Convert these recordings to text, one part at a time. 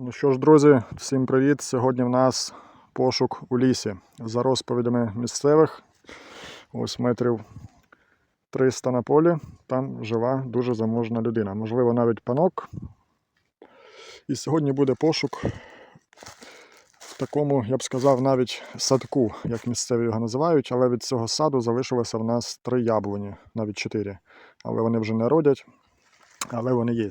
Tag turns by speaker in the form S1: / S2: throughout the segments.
S1: Ну що ж, друзі, всім привіт! Сьогодні в нас пошук у лісі. За розповідями місцевих, ось метрів 300 на полі, там жива дуже заможна людина. Можливо, навіть панок. І сьогодні буде пошук в такому, я б сказав, навіть садку, як місцеві його називають, але від цього саду залишилося в нас три яблуні, навіть чотири. Але вони вже не родять, але вони є.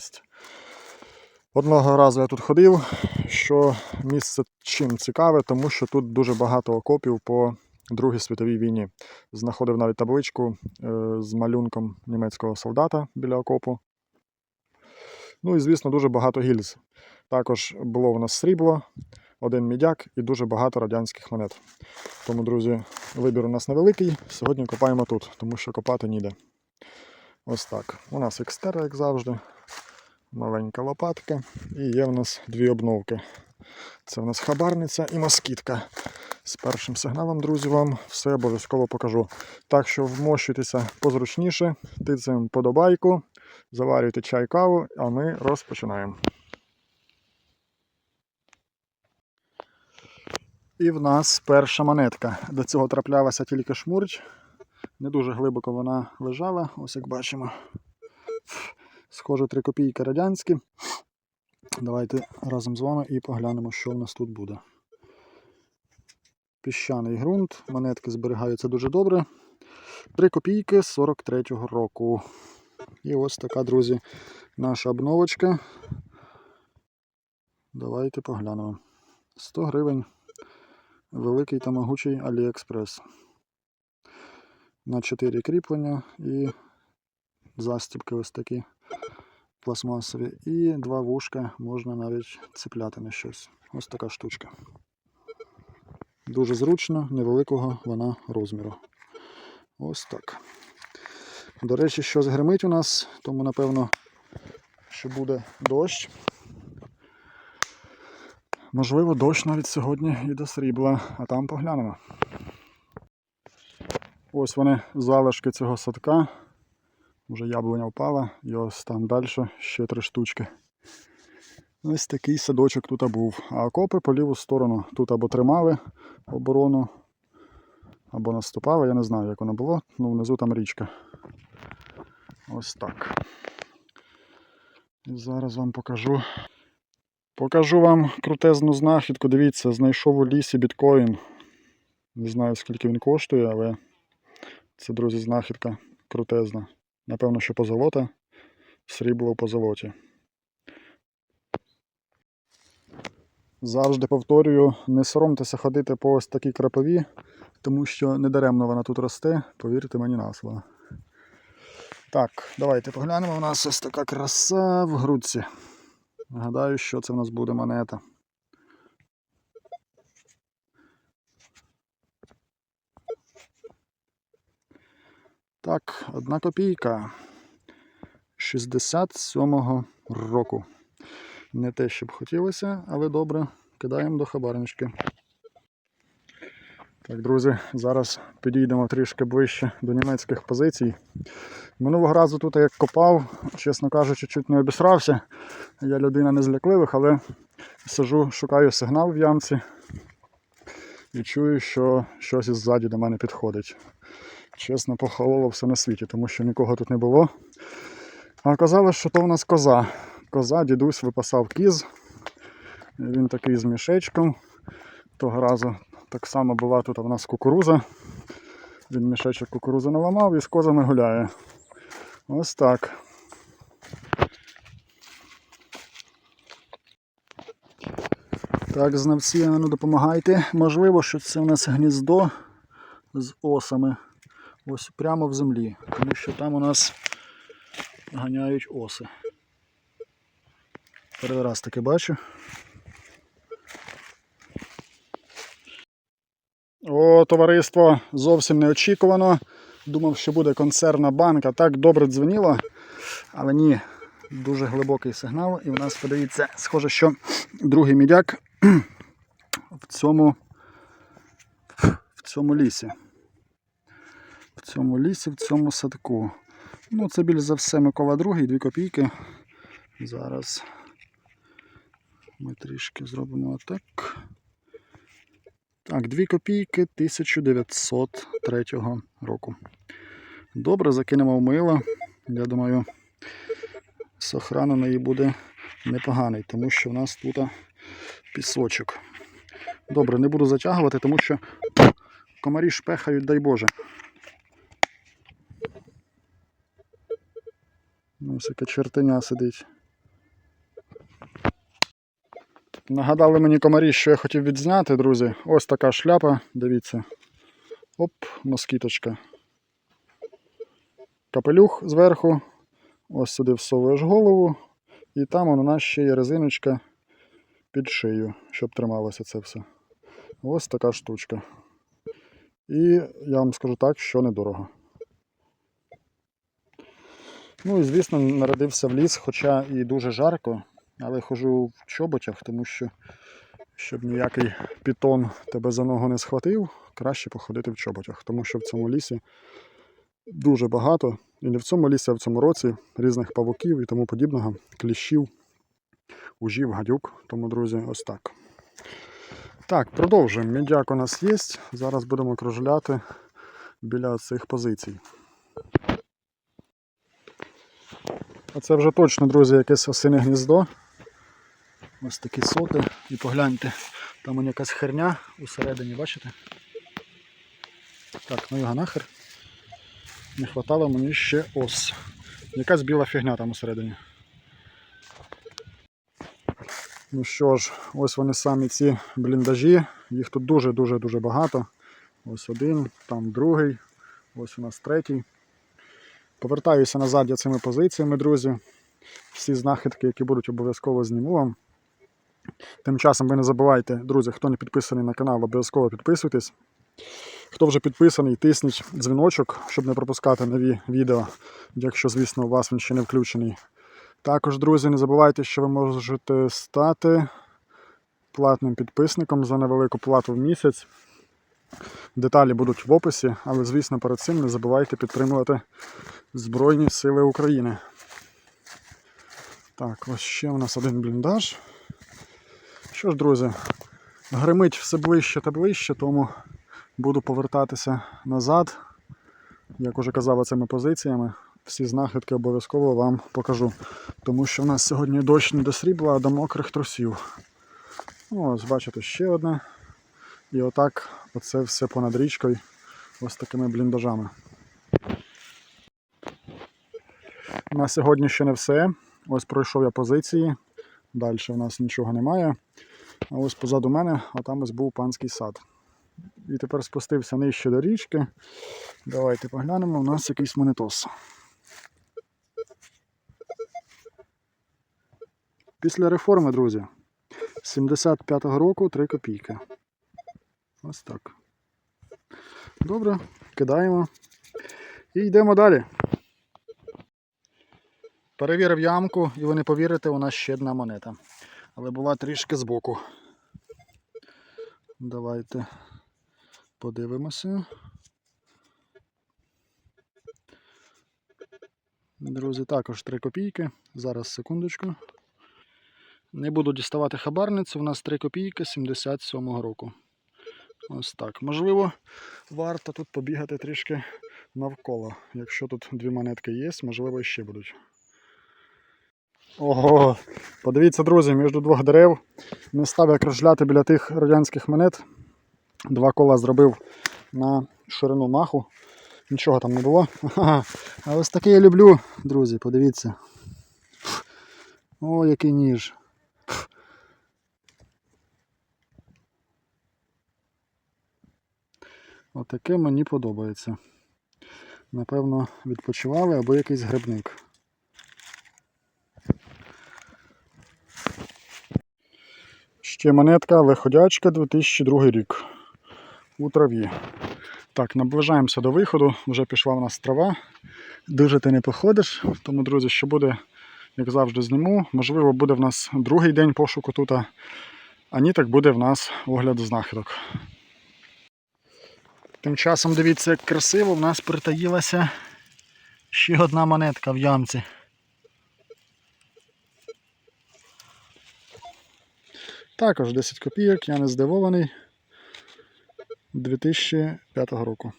S1: Одного разу я тут ходив, що місце чим цікаве, тому що тут дуже багато окопів по Другій світовій війні. Знаходив навіть табличку е, з малюнком німецького солдата біля окопу. Ну і, звісно, дуже багато гільз. Також було в нас срібло, один мідяк і дуже багато радянських монет. Тому, друзі, вибір у нас невеликий. Сьогодні копаємо тут, тому що копати ніде. Ось так. У нас екстера, як завжди маленька лопатка і є в нас дві обновки. Це в нас хабарниця і москітка. З першим сигналом, друзі, вам все обов'язково покажу. Так що вмощуйтеся позручніше, тицем подобайку, заварюйте чай каву, а ми розпочинаємо. І в нас перша монетка. До цього траплялася тільки шмурч. Не дуже глибоко вона лежала, ось як бачимо. Схоже, 3 копійки радянські. Давайте разом з вами і поглянемо, що в нас тут буде. Піщаний ґрунт, монетки зберігаються дуже добре. 3 копійки 43-го року. І ось така, друзі, наша обновочка. Давайте поглянемо. 100 гривень. Великий та могучий Аліекспрес. На 4 кріплення і застібки ось такі пластмасові. І два вушка можна навіть цепляти на щось. Ось така штучка. Дуже зручно, невеликого вона розміру. Ось так. До речі, щось гримить у нас, тому напевно, що буде дощ. Можливо, дощ навіть сьогодні і до срібла, а там поглянемо. Ось вони залишки цього садка. Вже яблуня впала, і ось там далі ще три штучки. Ось такий садочок тут був. А окопи по ліву сторону. Тут або тримали оборону, або наступали, я не знаю, як воно було. Ну, внизу там річка. Ось так. І зараз вам покажу. Покажу вам крутезну знахідку. Дивіться, знайшов у лісі біткоін. Не знаю, скільки він коштує, але це, друзі, знахідка крутезна. Напевно, що позолота, срібло в позолоті. Завжди повторюю, не соромтеся ходити по ось такій крапові, тому що недаремно вона тут росте, повірте мені на слово. Так, давайте поглянемо. У нас ось така краса в грудці. Нагадаю, що це в нас буде монета. Так, одна копійка 67-го року. Не те, щоб хотілося, але добре, кидаємо до хабарнички. Так, друзі, зараз підійдемо трішки ближче до німецьких позицій. Минулого разу тут як копав, чесно кажучи, чуть не обісрався. Я людина не злякливих, але сижу, шукаю сигнал в ямці і чую, що щось іззаді до мене підходить. Чесно, похололо все на світі, тому що нікого тут не було. А оказалось, що то в нас коза. Коза, дідусь випасав кіз. Він такий з мішечком. Того разу так само була тут у нас кукуруза. Він мішечок кукурузи наламав і з козами гуляє. Ось так. Так, знавці, ну допомагайте. Можливо, що це у нас гніздо з осами. Ось прямо в землі, тому що там у нас ганяють оси. Перший раз таке бачу. О, товариство зовсім неочікувано. Думав, що буде консервна банка. Так добре дзвоніло, але ні, дуже глибокий сигнал. І в нас, подивіться, схоже, що другий мідяк в цьому, в цьому лісі. Цьому лісі, в цьому садку. Ну, це більш за все Микола II, 2 копійки. Зараз Ми трішки зробимо отак. Так, 2 копійки 1903 року. Добре, закинемо в мило. Я думаю, сохран у неї буде непоганий, тому що в нас тут пісочок. Добре, не буду затягувати, тому що комарі шпехають, дай Боже. Ось яке чертеня сидить. Нагадали мені комарі, що я хотів відзняти, друзі. Ось така шляпа, дивіться. Оп, москіточка. Капелюх зверху. Ось сюди всовуєш голову. І там у нас ще є резиночка під шию, щоб трималося це все. Ось така штучка. І я вам скажу так, що недорого. Ну і звісно, народився в ліс, хоча і дуже жарко, але хожу в чоботях, тому що щоб ніякий пітон тебе за ногу не схватив, краще походити в чоботях, тому що в цьому лісі дуже багато, і не в цьому лісі, а в цьому році різних павуків і тому подібного, кліщів, ужів, гадюк. Тому, друзі, ось так. Так, продовжуємо. Мідяк у нас є. Зараз будемо кружляти біля цих позицій. А це вже точно, друзі, якесь осине гніздо. Ось такі соти. І погляньте, там он якась херня усередині, бачите? Так, ну його нахер. Не хватало мені ще ос. Якась біла фігня там усередині. Ну що ж, ось вони самі ці бліндажі. Їх тут дуже-дуже-дуже багато. Ось один, там другий, ось у нас третій. Повертаюся назад я цими позиціями, друзі. Всі знахідки, які будуть обов'язково зніму вам. Тим часом ви не забувайте, друзі, хто не підписаний на канал, обов'язково підписуйтесь. Хто вже підписаний, тисніть дзвіночок, щоб не пропускати нові відео, якщо, звісно, у вас він ще не включений. Також, друзі, не забувайте, що ви можете стати платним підписником за невелику плату в місяць. Деталі будуть в описі, але, звісно, перед цим не забувайте підтримувати Збройні Сили України. Так, ось ще у нас один бліндаж. Що ж, друзі, гримить все ближче та ближче, тому буду повертатися назад. Як уже казав, цими позиціями. Всі знахідки обов'язково вам покажу. Тому що в нас сьогодні дощ не до срібла, а до мокрих трусів. Ось, бачите, ще одне. І отак оце все понад річкою. Ось такими бліндажами. На сьогодні ще не все. Ось пройшов я позиції. Далі в нас нічого немає. А ось позаду мене, а там ось був панський сад. І тепер спустився нижче до річки. Давайте поглянемо, у нас якийсь монетос. Після реформи, друзі, 75-го року 3 копійки. Ось так. Добре, кидаємо. І йдемо далі. Перевірив ямку, і ви не повірите, у нас ще одна монета. Але була трішки збоку. Давайте подивимося. Друзі, також 3 копійки. Зараз секундочку. Не буду діставати хабарницю, у нас 3 копійки 77-го року. Ось так. Можливо, варто тут побігати трішки навколо. Якщо тут дві монетки є, можливо, ще будуть. Ого, подивіться, друзі, між двох дерев не став я кружляти біля тих радянських монет. Два кола зробив на ширину маху. Нічого там не було. А ось таке я люблю, друзі, подивіться. О, який ніж. Отаке мені подобається. Напевно, відпочивали або якийсь грибник. Ще монетка виходячка 2002 рік. У траві. Так, наближаємося до виходу, вже пішла в нас трава. Дуже ти не походиш, тому, друзі, що буде, як завжди, зніму. Можливо, буде в нас другий день пошуку тут, а ні, так буде в нас огляд знахідок. Тим часом дивіться, як красиво в нас притаїлася ще одна монетка в ямці. Також 10 копійок, я не здивований. 2005 року.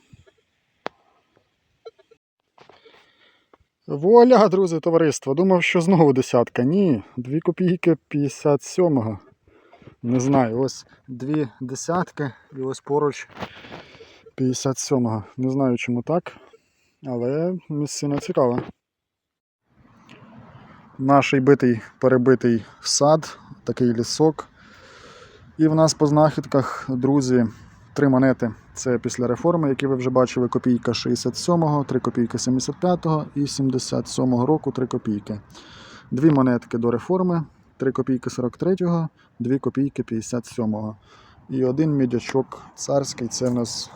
S1: Вуаля, друзі, товариство. Думав, що знову десятка. Ні, 2 копійки 57-го. Не знаю, ось дві десятки і ось поруч 57-го. Не знаю, чому так, але місцина цікава. Наш битий перебитий сад, такий лісок. І в нас по знахідках, друзі, три монети. Це після реформи, які ви вже бачили, копійка 67-го, 3 копійки 75-го і 77-го року 3 копійки. Дві монетки до реформи, 3 копійки 43-го, 2 копійки 57-го. І один мідячок царський, це в нас,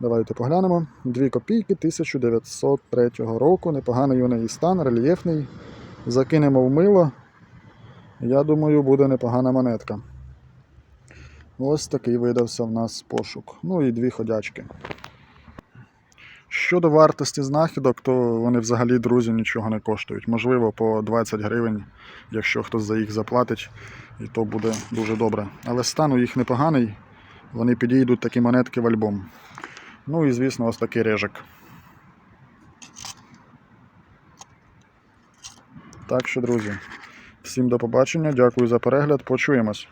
S1: давайте поглянемо, 2 копійки 1903 року. Непоганий у неї стан, рельєфний. Закинемо в мило. Я думаю, буде непогана монетка. Ось такий видався в нас пошук. Ну і дві ходячки. Щодо вартості знахідок, то вони взагалі, друзі, нічого не коштують. Можливо, по 20 гривень, якщо хтось за їх заплатить, і то буде дуже добре. Але стан у їх непоганий, вони підійдуть такі монетки в альбом. Ну і звісно, ось такий режик. Так що, друзі, всім до побачення, дякую за перегляд, почуємось.